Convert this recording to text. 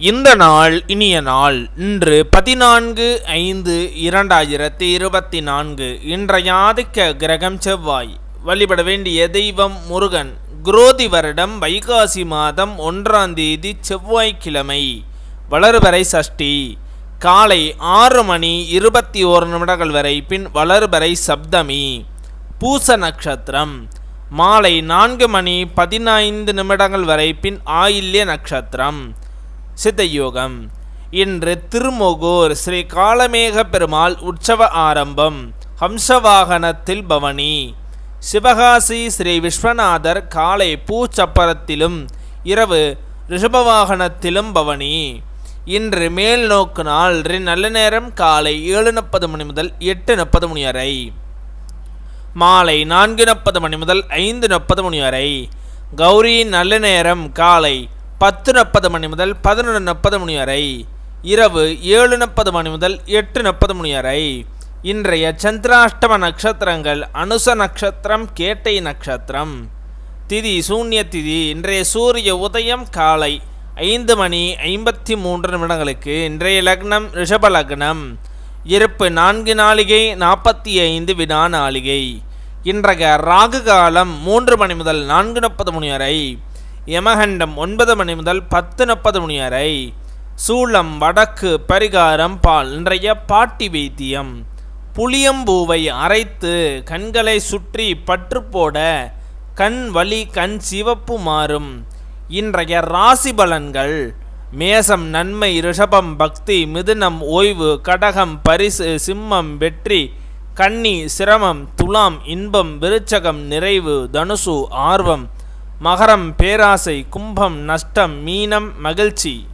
இந்த நாள் இனிய நாள் இன்று பதினான்கு ஐந்து இரண்டாயிரத்தி இருபத்தி நான்கு. இன்றைய ஆதிக்க கிரகம் செவ்வாய். வழிபட வேண்டிய தெய்வம் முருகன். குரோதி வருடம் வைகாசி மாதம் ஒன்றாம் தேதி செவ்வாய்க்கிழமை. வளர்வரை சஷ்டி. காலை ஆறு மணி இருபத்தி ஓரு நிமிடங்கள் வரை பின் வளர்வரை சப்தமி. பூச நட்சத்திரம். மாலை நான்கு மணி பதினைந்து நிமிடங்கள் வரை பின் ஆயில்ய நட்சத்திரம். சித்தயோகம். இன்று திருமொகூர் ஸ்ரீ காலமேக பெருமாள் உற்சவ ஆரம்பம். ஹம்சவாகனத்தில் பவனி. சிவகாசி ஸ்ரீ விஸ்வநாதர் காலை பூச்சப்பரத்திலும் இரவு ரிஷபவாகனத்திலும் பவனி. இன்று மேல் நோக்கு நாள் ரி- நல்ல நேரம் காலை ஏழு முப்பது மணி முதல் எட்டு முப்பது மணி வரை. மாலை நான்கு முப்பது மணி முதல் ஐந்து முப்பது மணி வரை. கௌரி நல்ல நேரம் காலை பத்து முப்பது மணி முதல் பதினொன்று முப்பது மணி வரை. இரவு ஏழு முப்பது மணி முதல் எட்டு முப்பது மணி வரை. இன்றைய சந்திராஷ்டம நட்சத்திரங்கள் அனுச நட்சத்திரம் கேட்டை நட்சத்திரம். திதி சூன்ய திதி இன்றைய சூரிய உதயம் காலை ஐந்து மணி ஐம்பத்தி மூன்று நிமிடங்களுக்கு இன்றைய லக்னம் ரிஷப லக்னம். இருப்பு நான்கு நாளிகை நாற்பத்தி ஐந்து வினா நாளிகை. இன்றைய ராகு காலம் மூன்று மணி முதல் நான்கு முப்பது மணி வரை. யமகண்டம் ஒன்பது மணி முதல் பத்து முப்பது மணி வரை. சூளம் வடக்கு பரிகாரம் பால் இன்றைய பாட்டி வைத்தியம். புளியம்பூவை அரைத்து கண்களை சுற்றி பற்று போட கண் வலி கண் சிவப்பு மாறும். இன்றைய ராசி பலன்கள் மேசம் நன்மை ரிஷபம் பக்தி மிதுனம் ஓய்வு கடகம் பரிசு சிம்மம் வெற்றி கன்னி சிரமம் துலாம் இன்பம் விருச்சகம் நிறைவு தனுசு ஆர்வம் மகரம் பேராசை கும்பம் நஷ்டம் மீனம் மகிழ்ச்சி.